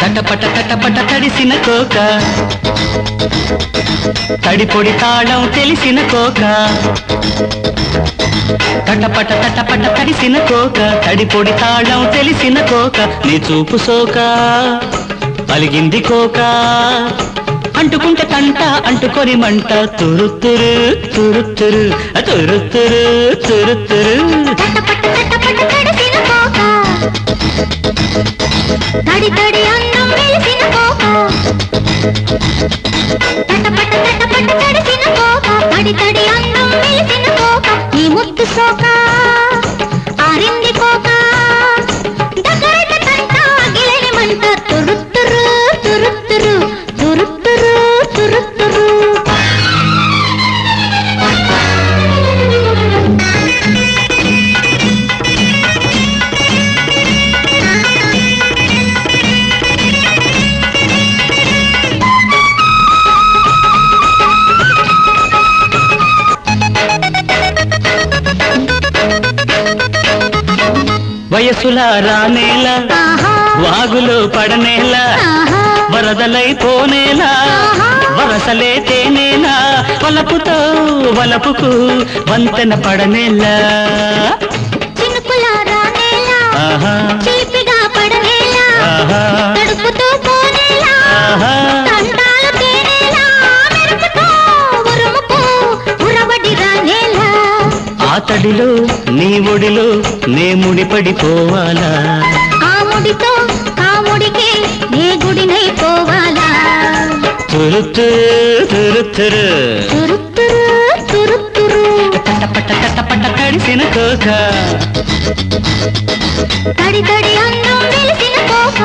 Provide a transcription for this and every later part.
తటపట తటపట తడిసిన కోక. తడిపొడి తాళం తెలిసిన కోక. తటపట తటపట తడిసిన కోక. తడిపొడి తాళం తెలిసిన కోక. నీ చూపు సోక. అలిగింది కోక. అంటుకుంటే తంట అంటుకొని మంట. తురుతురు తురుతురు తురుతురు తురుతురు తడి తడి అన్నం వెలిసిన తడిసిన తడి తడి అన్నం వెలిసిన ఈ ముత్తు సోకా. వయసుల రానేల వాగులు పడనేలా వరదలైపోనేలా వరసలే తేనేలా వలపుతో వలపుకు వంతెన పడనేలా. ఆహా. ఆ తడిలో నీ ఒడిలో నే ముడిపడిపోవాలా ఆ ముడితో కాముడికి నీ గుడినై పోవాలా తురుతురు తురుతురు తురుతురు తురుతురు తటపట తటపట తడిసిన కోక తడి తడి అన్నం వెలిసిన కోక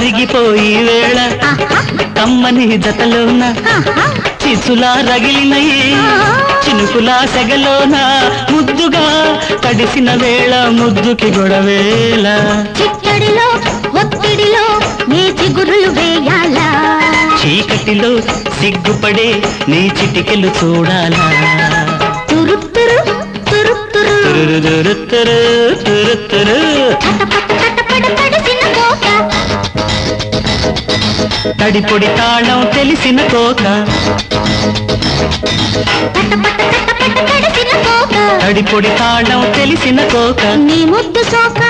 కరిగిపోయి వేళ కమ్మని జతలోన చిసులా రగిలినయి చినుకులా సెగలోన ముద్దుగా తడిసిన వేళ ముద్దుకి గొడవేళ. చిట్టడిలో ఒత్తిడిలో నీ చిగురులు వేయాలా. చీకటిలో సిగ్గుపడే నీ చిటికెలు చూడాలా. తడిపొడి తాళం తెలిసిన కోక తడిపొడి తాళం తెలిసిన కోక నీ ముద్దు సోక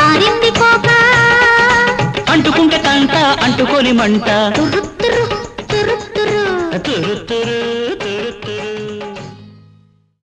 ఆరింది కోక. అంటుకుంటే తంట అంటుకొని మంట.